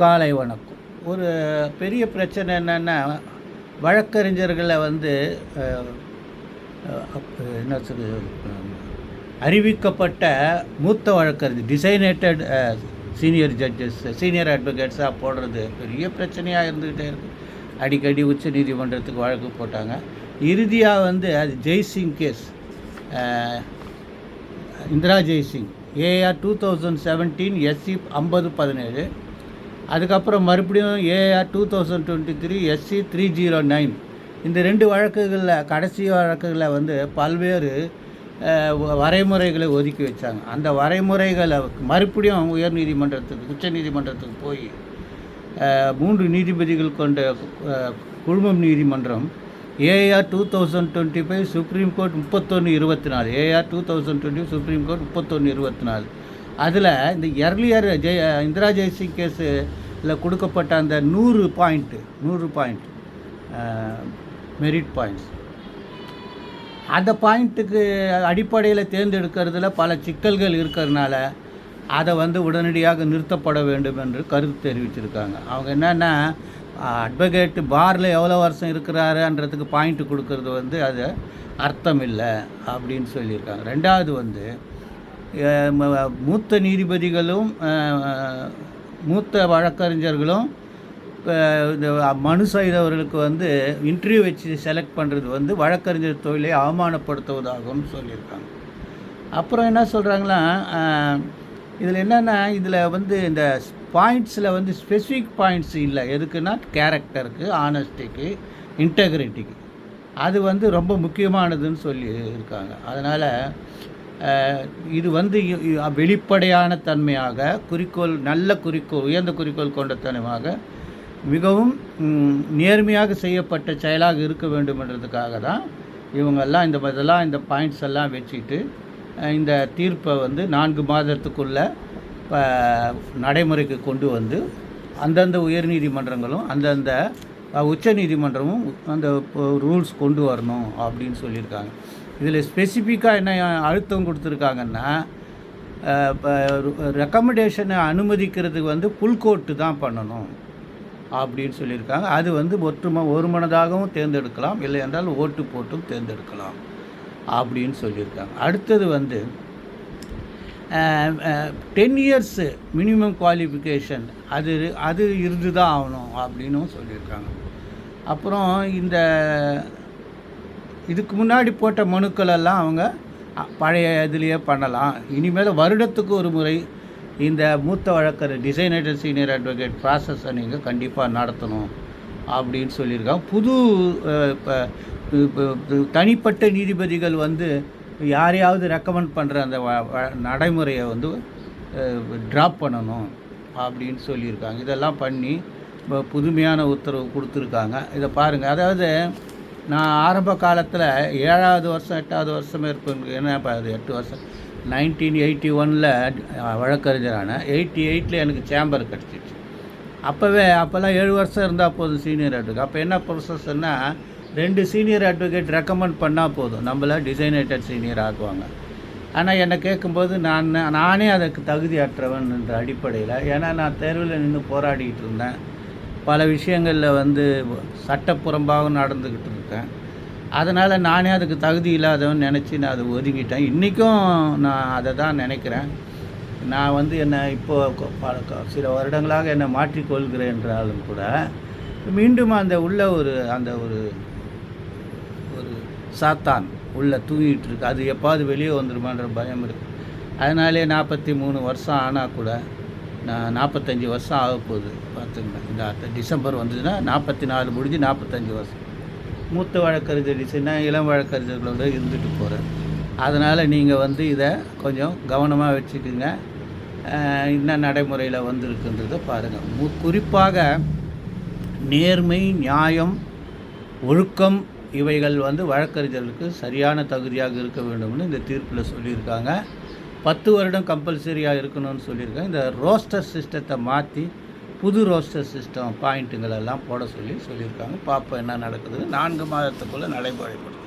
காலை வணக்கம். ஒரு பெரிய பிரச்சனை என்னென்னா வழக்கறிஞர்களை வந்து என்ன சொல்றது அறிவிக்கப்பட்ட மூத்த வழக்கறிஞர் டிசைனேட்டட் சீனியர் ஜட்ஜஸ் சீனியர் அட்வொகேட்ஸாக போடுறது பெரிய பிரச்சனையாக இருந்துக்கிட்டே இருக்குது அடிக்கடி உச்ச நீதிமன்றத்துக்கு வழக்கு போட்டாங்க. இறுதியாக வந்து அது Jaising case Indira Jaising AR two thousand seventeen SC ஐம்பது பதினேழு. அதுக்கப்புறம் மறுபடியும் AR two thousand twenty three SC three zero nine இந்த ரெண்டு வழக்குகளில் கடைசி வழக்குகளில் வந்து பல்வேறு வரைமுறைகளை ஒதுக்கி வச்சாங்க. அந்த வரைமுறைகளை மறுபடியும் உயர் நீதிமன்றத்துக்கு உச்ச நீதிமன்றத்துக்கு போய் மூன்று நீதிபதிகள் கொண்ட குழுமம் நீதிமன்றம் AR two thousand twenty five supreme court முப்பத்தொன்று இருபத்தி நாலு. AR two thousand twenty supreme court முப்பத்தொன்று இருபத்தி நாலு. அதில் இந்த எர்லியர் ஜெய இந்திரா ஜெய்சிங் கேஸில் கொடுக்கப்பட்ட அந்த நூறு பாயிண்ட்டு நூறு பாயிண்ட் மெரிட் பாயிண்ட்ஸ் அந்த பாயிண்ட்டுக்கு அடிப்படையில் தேர்ந்தெடுக்கிறதுல பல சிக்கல்கள் இருக்கிறதுனால அதை வந்து உடனடியாக நிறுத்தப்பட வேண்டும் என்று கருத்து தெரிவிச்சிருக்காங்க. அவங்க என்னென்னா அட்வொகேட்டு பாரில் எவ்வளோ வருஷம் இருக்கிறாருன்றதுக்கு பாயிண்ட் கொடுக்கறது வந்து அது அர்த்தம் இல்லை அப்படின்னு சொல்லியிருக்காங்க. ரெண்டாவது வந்து மூத்த நீதிபதிகளும் மூத்த வழக்கறிஞர்களும் இந்த மனு செய்தவர்களுக்கு வந்து இன்டர்வியூ வச்சு செலக்ட் பண்ணுறது வந்து வழக்கறிஞர் தொழிலை அவமானப்படுத்துவதாகவும் சொல்லியிருக்காங்க. அப்புறம் என்ன சொல்கிறாங்கன்னா இதில் என்னென்னா இதில் வந்து இந்த பாயிண்ட்ஸில் வந்து ஸ்பெசிஃபிக் பாயிண்ட்ஸ் இல்லை. எதுக்குன்னா கேரக்டருக்கு ஆனஸ்டிக்கு இன்டெகிரிட்டிக்கு அது வந்து ரொம்ப முக்கியமானதுன்னு சொல்லி இருக்காங்க அதனால் இது வந்து வெளிப்படையான தன்மையாக குறிக்கோள் நல்ல குறிக்கோள் உயர்ந்த குறிக்கோள் கொண்ட தன்மையாக மிகவும் நேர்மையாக செய்யப்பட்ட செயலாக இருக்க வேண்டும்ன்றதுக்காக தான் இவங்கெல்லாம் இந்த இதெல்லாம் இந்த பாயிண்ட்ஸ் எல்லாம் வச்சுட்டு இந்த தீர்ப்பை வந்து நான்கு மாதத்துக்குள்ளே இப்போ நடைமுறைக்கு கொண்டு வந்து அந்தந்த உயர்நீதிமன்றங்களும் அந்தந்த உச்ச நீதிமன்றமும் அந்த ரூல்ஸ் கொண்டு வரணும் அப்படின்னு சொல்லியிருக்காங்க. இதில் ஸ்பெசிஃபிக்காக என்ன அழுத்தம் கொடுத்துருக்காங்கன்னா இப்போ ரெக்கமெண்டேஷனை அனுமதிக்கிறதுக்கு வந்து புல்கோட்டு தான் பண்ணணும் அப்படின்னு சொல்லியிருக்காங்க. அது வந்து ஒற்றுமை ஒரு மனதாகவும் தேர்ந்தெடுக்கலாம். இல்லை என்றால் ஓட்டு போட்டும் தேர்ந்தெடுக்கலாம் அப்படின்னு சொல்லியிருக்காங்க. அடுத்தது வந்து டென் இயர்ஸு மினிமம் குவாலிஃபிகேஷன் அது அது இருந்து தான் ஆகணும் அப்படின்னும் சொல்லியிருக்காங்க. அப்புறம் இந்த இதுக்கு முன்னாடி போட்ட மனுக்கள் எல்லாம் அவங்க பழைய இதுலேயே பண்ணலாம். இனிமேல் வருடத்துக்கு ஒரு முறை இந்த மூத்த வழக்கர் டிசைனேட்டர் சீனியர் அட்வொகேட் ப்ராசஸை நீங்கள் கண்டிப்பாக நடத்தணும் அப்படின்னு சொல்லியிருக்காங்க. புது இப்போ தனிப்பட்ட நீதிபதிகள் வந்து யாரையாவது ரெக்கமெண்ட் பண்ணுற அந்த வ- நடைமுறையை வந்து ட்ராப் பண்ணணும் அப்படின்னு சொல்லியிருக்காங்க. இதெல்லாம் பண்ணி இப்போ புதுமையான உத்தரவு கொடுத்துருக்காங்க. இதை பாருங்கள் அதாவது நான் ஆரம்ப காலத்தில் ஏழாவது வருஷம் எட்டாவது வருஷமே இருப்பேன் என்ன இப்போ அது எட்டு வருஷம். நைன்டீன் எயிட்டி ஒனில் வழக்கறிஞரான எயிட்டி எயிட்டில் எனக்கு சேம்பர் கிடச்சிச்சு. அப்போவே அப்போல்லாம் ஏழு வருஷம் இருந்தால் போதும் சீனியர் அட்வொகேட் அப்போ என்ன ப்ரொசஸ்ன்னா ரெண்டு சீனியர் அட்வொகேட் ரெக்கமெண்ட் பண்ணால் போதும். நம்மள டிசைனேட்டட் சீனியர் ஆக்குவாங்க. ஆனால் என்னை கேட்கும்போது நான் நானே அதுக்கு தகுதியற்றவன் என்ற அடிப்படையில் ஏன்னா நான் தேர்வில் நின்று போராடிக்கிட்டு இருந்தேன். பல விஷயங்களில் வந்து சட்டப்புறம்பாக நடந்துக்கிட்டு இருக்கேன். அதனால் நானே அதுக்கு தகுதி இல்லாதவன் நினச்சி நான் அதை ஒதுங்கிட்டேன். இன்றைக்கும் நான் அதை தான் நினைக்கிறேன். நான் வந்து என்னை இப்போ பல சில வருடங்களாக என்னை மாற்றிக்கொள்கிறேன் என்றாலும் கூட மீண்டும் அந்த உள்ள ஒரு அந்த ஒரு ஒரு சாத்தான் உள்ளே தூங்கிட்டு இருக்கு. அது எப்பாவது வெளியே வந்துடுமான்ற பயம் இருக்குது அதனாலே நாற்பத்தி மூணு வருஷம் ஆனால் கூட நான் நாற்பத்தஞ்சு வருஷம் ஆக போகுது பார்த்துங்க. இந்த அடுத்த டிசம்பர் வந்ததுன்னா நாற்பத்தி நாலு முடிஞ்சு நாற்பத்தஞ்சு வருஷம். மூத்த வழக்கறிஞர் இளம் வழக்கறிஞர்களோட இருந்துட்டு போகிறேன் அதனால் நீங்கள் வந்து இதை கொஞ்சம் கவனமாக வச்சுக்கோங்க. என்ன நடைமுறையில் வந்திருக்குன்றதை பாருங்கள் மு குறிப்பாக நேர்மை நியாயம் ஒழுக்கம் இவைகள் வந்து வழக்கறிஞர்களுக்கு சரியான தகுதியாக இருக்க வேண்டும்னு இந்த தீர்ப்பில் சொல்லியிருக்காங்க. பத்து வருடம் கம்பல்சரியாக இருக்கணும்னு சொல்லியிருக்காங்க இந்த ரோஸ்டர் சிஸ்டத்தை மாற்றி புது ரோஸ்டர் சிஸ்டம் பாயிண்ட்டுங்களெல்லாம் போட சொல்லி சொல்லியிருக்காங்க. பார்ப்போம் என்ன நடக்குது நான்கு மாதத்துக்குள்ளே நடைமுறைப்படும்